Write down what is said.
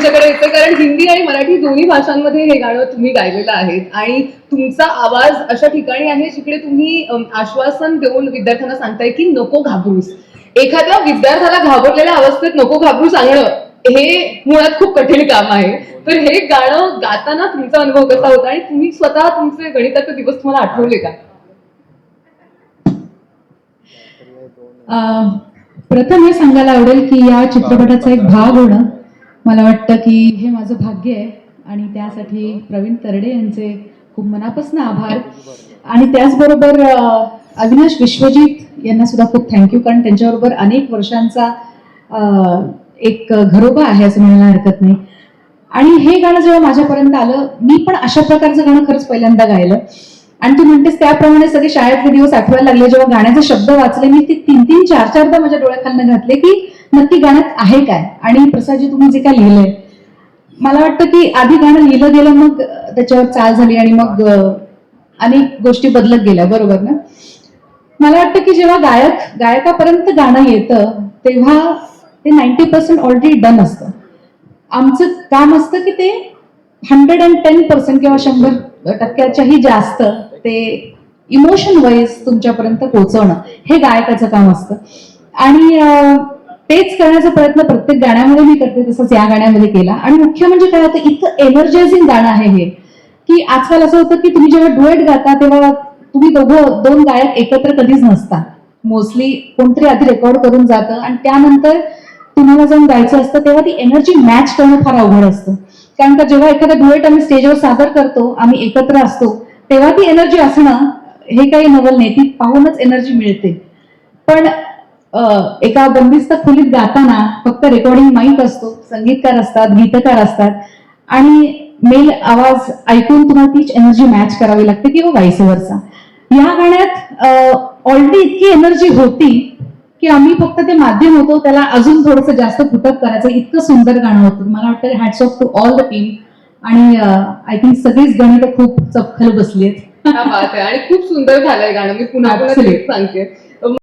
तुमच्याकडे येते कारण हिंदी आणि मराठी दोन्ही भाषांमध्ये हे गाणं तुम्ही गायलेलं आहे आणि तुमचा आवाज अशा ठिकाणी आहे जिकडे तुम्ही आश्वासन देऊन विद्यार्थ्यांना सांगताय की नको घाबरूस. एखाद्या विद्यार्थ्याला घाबरलेल्या अवस्थेत नको घाबरू सांगणं हे मुळात खूप कठीण काम आहे. तर हे गाणं गाताना तुमचा अनुभव कसा होता आणि तुम्ही स्वतः तुमचे गणिताचे दिवस तुम्हाला आठवले का? अं, प्रथम हे सांगायला आवडेल की या चित्रपटाचा एक भाग होणं मला वाटतं की हे माझं भाग्य आहे आणि त्यासाठी प्रवीण तरडे यांचे खूप मनापासून आभार. आणि त्याचबरोबर अविनाश विश्वजित यांना सुद्धा खूप थँक्यू कारण त्यांच्याबरोबर अनेक वर्षांचा एक घरोबा आहे असं म्हणायला हरकत नाही. आणि हे गाणं जेव्हा माझ्यापर्यंत आलं मी पण अशा प्रकारचं गाणं खरंच पहिल्यांदा गायलं. आणि तू म्हणतेस त्याप्रमाणे सगळे शाळेतले दिवस आठवायला लागले. जेव्हा गाण्याचे शब्द वाचले मी ते तीन तीन चार चारदा माझ्या डोळ्याखालनं घातले की नक्की गाण्यात आहे काय? आणि प्रसादजी तुम्ही जे काय लिहिलंय मला वाटतं की आधी गाणं लिहिलं गेलं मग त्याच्यावर चाल झाली आणि मग अनेक गोष्टी बदलत गेल्या बरोबर ना? मला वाटतं की जेव्हा गायक गायकापर्यंत गाणं येतं तेव्हा ते नाईन्टी पर्सेंट ऑलरेडी डन असतं. आमचं काम असतं की ते हंड्रेड अँड टेन पर्सेंट किंवा शंभर टक्क्याच्याही जास्त ते इमोशन वाईज तुमच्यापर्यंत पोहोचवणं हे गायकाचं काम असतं. आणि तेच करण्याचा प्रयत्न प्रत्येक गाण्यामध्ये मी करते तसंच या गाण्यामध्ये केला. आणि मुख्य म्हणजे काय होतं इतकं एनर्जायझिंग गाणं आहे हे की आजकाल असं होतं की तुम्ही जेव्हा डुएट गाता तेव्हा तुम्ही दोघं दोन गायक एकत्र कधीच नसता. मोस्टली कोणतरी आधी रेकॉर्ड करून जातं आणि त्यानंतर तुम्हाला जाऊन गायचं असतं तेव्हा ती एनर्जी मॅच करणं फार अवघड असतं. कारण का जेव्हा एखादा डुएट आम्ही स्टेजवर सादर करतो आम्ही एकत्र असतो तेव्हा ती एनर्जी असणं हे काही नवल नाही ती पाहूनच एनर्जी मिळते. पण एका बंदिस्त खोलीत गाताना फक्त रेकॉर्डिंग माईक असतो. संगीतकार असतात गीतकार असतात. आणि मेल आवाज ऐकून तुम्हाला तीच एनर्जी मॅच करावी लागते किंवा वर्षा या गाण्यात ऑलरेडी इतकी एनर्जी होती की आम्ही फक्त ते माध्यम होतो त्याला अजून थोडंसं जास्त फुटअप करायचं. इतकं सुंदर गाणं होतं. मला वाटतं hats off to all the team आणि आय थिंक सगळीच गाणी तर खूप चपखल बसली आहेत आणि खूप सुंदर झालंय गाणं. मी पुन्हा सांगते.